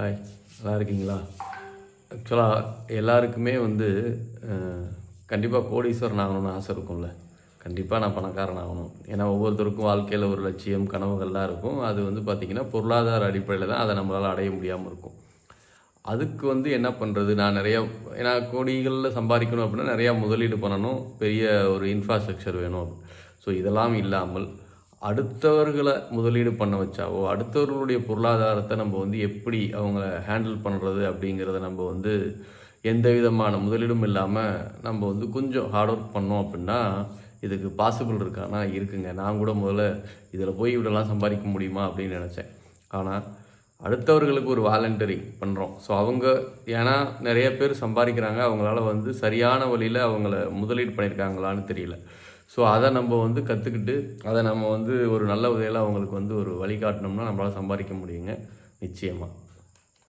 Hi நல்லா இருக்கீங்களா? ஆக்சுவலாக எல்லாருக்குமே வந்து கண்டிப்பாக கோடீஸ்வரன் ஆகணும்னு ஆசை இருக்கும்ல. கண்டிப்பாக நான் பணக்காரன் ஆகணும். ஏன்னா ஒவ்வொருத்தருக்கும் வாழ்க்கையில் ஒரு லட்சியம் கனவுகள்லாம் இருக்கும். அது வந்து பார்த்திங்கன்னா பொருளாதார அடிப்படையில் தான் அதை நம்மளால் அடைய முடியாமல் இருக்கும். அதுக்கு வந்து என்ன பண்ணுறது நான் நிறையா ஏன்னா கோடிகளில் சம்பாதிக்கணும் அப்படின்னா நிறையா முதலீடு பண்ணணும். பெரிய ஒரு இன்ஃப்ராஸ்ட்ரக்சர் வேணும். ஸோ இதெல்லாம் இல்லாமல் அடுத்தவர்களை முதலீடு பண்ண வச்சாவோ அடுத்தவர்களுடைய பொருளாதாரத்தை நம்ம வந்து எப்படி அவங்கள ஹேண்டில் பண்ணுறது அப்படிங்கிறத நம்ம வந்து எந்த விதமான முதலீடும் இல்லாமல் நம்ம வந்து கொஞ்சம் ஹார்ட் ஒர்க் பண்ணோம் அப்படின்னா இதுக்கு பாசிபிள் இருக்கானா? இருக்குங்க. நான் கூட முதல்ல இதில் போய் இவ்வளோலாம் சம்பாதிக்க முடியுமா அப்படின்னு நினச்சேன். ஆனால் அடுத்தவர்களுக்கு ஒரு வாலண்டரி பண்ணுறோம் ஸோ அவங்க ஏன்னா நிறைய பேர் சம்பாதிக்கிறாங்க. அவங்களால வந்து சரியான வழியில் அவங்கள முதலீடு பண்ணியிருக்காங்களான்னு தெரியல. ஸோ அதை நம்ம வந்து கற்றுக்கிட்டு அதை நம்ம வந்து ஒரு நல்ல உதவியில் அவங்களுக்கு வந்து ஒரு வழிகாட்டினோம்னா நம்மளால் சம்பாதிக்க முடியுங்க. நிச்சயமாக